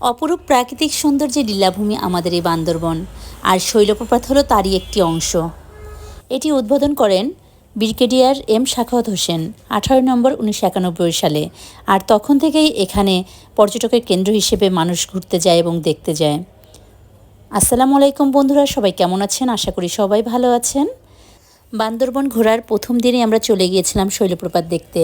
অপরূপ প্রাকৃতিক সৌন্দর্যের লীলাভূমি আমাদের এই বান্দরবন। আর শৈলপ্রপাত হলো তারই একটি অংশ। এটি উদ্বোধন করেন ব্রিগেডিয়ার এম শাখাওয়াত হোসেন আঠারো নম্বর উনিশশো একানব্বই সালে। আর তখন থেকেই এখানে পর্যটকের কেন্দ্র হিসেবে মানুষ ঘুরতে যায় এবং দেখতে যায়। আসসালামু আলাইকুম বন্ধুরা, সবাই কেমন আছেন? আশা করি সবাই ভালো আছেন। বান্দরবন ঘোরার প্রথম দিনে আমরা চলে গিয়েছিলাম শৈলপ্রপাত দেখতে।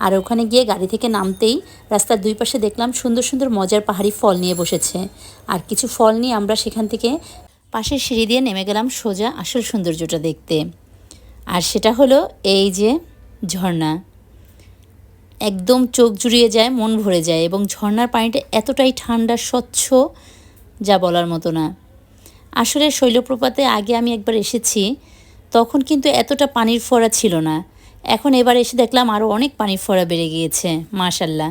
আর ওখানে গিয়ে গাড়ি থেকে নামতেই রাস্তার দুই পাশে দেখলাম সুন্দর সুন্দর মজার পাহাড়ি ফল নিয়ে বসেছে। আর কিছু ফল নিয়ে আমরা সেখান থেকে পাশের সিঁড়ি দিয়ে নেমে গেলাম সোজা আসল সৌন্দর্যটা দেখতে। আর সেটা হলো এই যে ঝর্ণা। একদম চোখ জুড়িয়ে যায়, মন ভরে যায় এবং ঝর্ণার পানিটা এতটাই ঠান্ডা, স্বচ্ছ যা বলার মতো না। আসলে শৈলপ্রপাতে আগে আমি একবার এসেছি, তখন কিন্তু এতটা পানির ফোয়ারা ছিল না। এখন এবার এসে দেখলাম আরও অনেক পানির ফোয়ারা বেড়ে গিয়েছে মাশাল্লাহ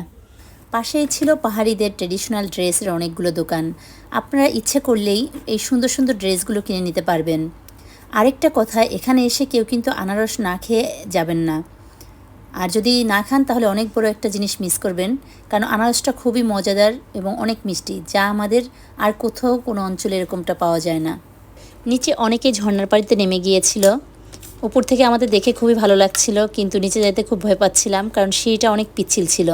পাশেই ছিল পাহাড়িদের ট্রেডিশনাল ড্রেসের অনেকগুলো দোকান। আপনারা ইচ্ছে করলেই এই সুন্দর সুন্দর ড্রেসগুলো কিনে নিতে পারবেন। আরেকটা কথা, এখানে এসে কেউ কিন্তু আনারস না খেয়ে যাবেন না। আর যদি না খান, তাহলে অনেক বড় একটা জিনিস মিস করবেন, কারণ আনারসটা খুবই মজাদার এবং অনেক মিষ্টি, যা আমাদের আর কোথাও কোনো অঞ্চলে এরকমটা পাওয়া যায় না। নিচে অনেকে ঝর্ণার পাড়িতে নেমে গিয়েছিল। উপর থেকে আমাদের দেখে খুবই ভালো লাগছিল, কিন্তু নিচে যাইতে খুব ভয় পাচ্ছিলাম, কারণ সিঁড়িটা অনেক পিচ্ছিল ছিল।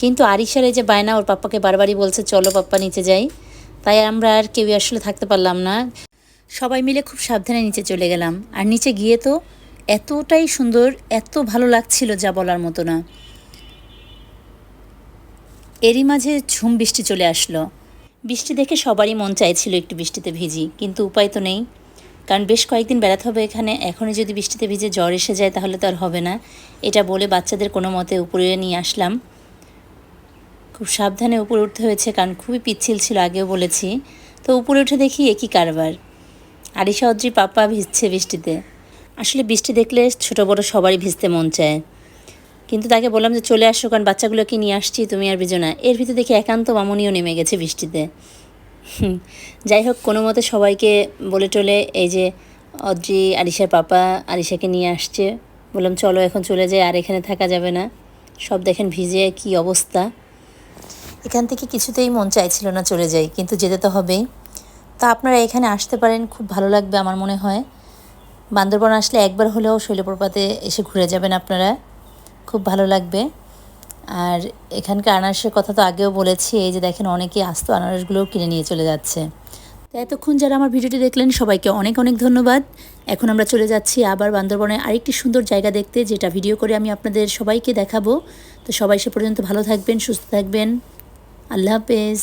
কিন্তু আরিশার এই যে বায়না, ওর পাপ্পাকে বারবারই বলছে, চলো পাপ্পা, নিচে যাই। তাই আমরা আর কেউই আসলে থাকতে পারলাম না। সবাই মিলে খুব সাবধানে নিচে চলে গেলাম। আর নিচে গিয়ে তো এতটাই সুন্দর, এত ভালো লাগছিল যা বলার মতো না। এরই মাঝে ঝুম বৃষ্টি চলে আসলো। বৃষ্টি দেখে সবারই মন চাইছিল একটু বৃষ্টিতে ভিজি, কিন্তু উপায় তো নেই। কারণ বেশ কয়েকদিন বেড়াতে হবে এখানে, এখনই যদি বৃষ্টিতে ভিজে জ্বর এসে যায় তাহলে তো আর হবে না। এটা বলে বাচ্চাদের কোনো মতে উপরে নিয়ে আসলাম। খুব সাবধানে উপরে উঠতে হয়েছে কারণ খুবই পিচ্ছিল ছিল, আগেও বলেছি। তো উপরে উঠে দেখি একই কারবার। আরিশা অদ্রি পাপা ভিজছে বৃষ্টিতে। আসলে বৃষ্টি দেখলে ছোট বড় সবারই ভিজতে মন চায়। কিন্তু তাকে বললাম যে, চলে আসো, কারণ বাচ্চাগুলোকে নিয়ে আসছি, তুমি আর ভিজো না। এর ভিতরে দেখি একান্ত মামনিও নেমে গেছে বৃষ্টিতে। যাই হোক, কোনো মতে সবাইকে বলে টলে এই যে অদ্রি, আরিশার পাপা আরিশাকে নিয়ে আসছে। বললাম, চলো, এখন চলে যাই, আর এখানে থাকা যাবে না। সব দেখেন ভিজে কি অবস্থা। এখান থেকে কিছুতেই মন চাইছিল না চলে যাই, কিন্তু যেতে তো হবেই। তা আপনারা এখানে আসতে পারেন, খুব ভালো লাগবে আমার মনে হয়। বান্দরবন আসলে একবার হলেও শৈলপ্রপাতে এসে ঘুরে যাবেন আপনারা। খুব ভালো লাগবে। আর এখানকার আনারসের কথা তো আগেও বলেছি, এই যে দেখেন অনেকেই আস্ত আনারসগুলোও কিনে নিয়ে চলে যাচ্ছে। তো এতক্ষণ যারা আমার ভিডিওটি দেখলেন, সবাইকে অনেক অনেক ধন্যবাদ। এখন আমরা চলে যাচ্ছি আবার বান্দরবনে আরেকটি সুন্দর জায়গা দেখতে, যেটা ভিডিও করে আমি আপনাদের সবাইকে দেখাবো। তো সবাই সে পর্যন্ত ভালো থাকবেন, সুস্থ থাকবেন। আল্লাহ হাফেজ।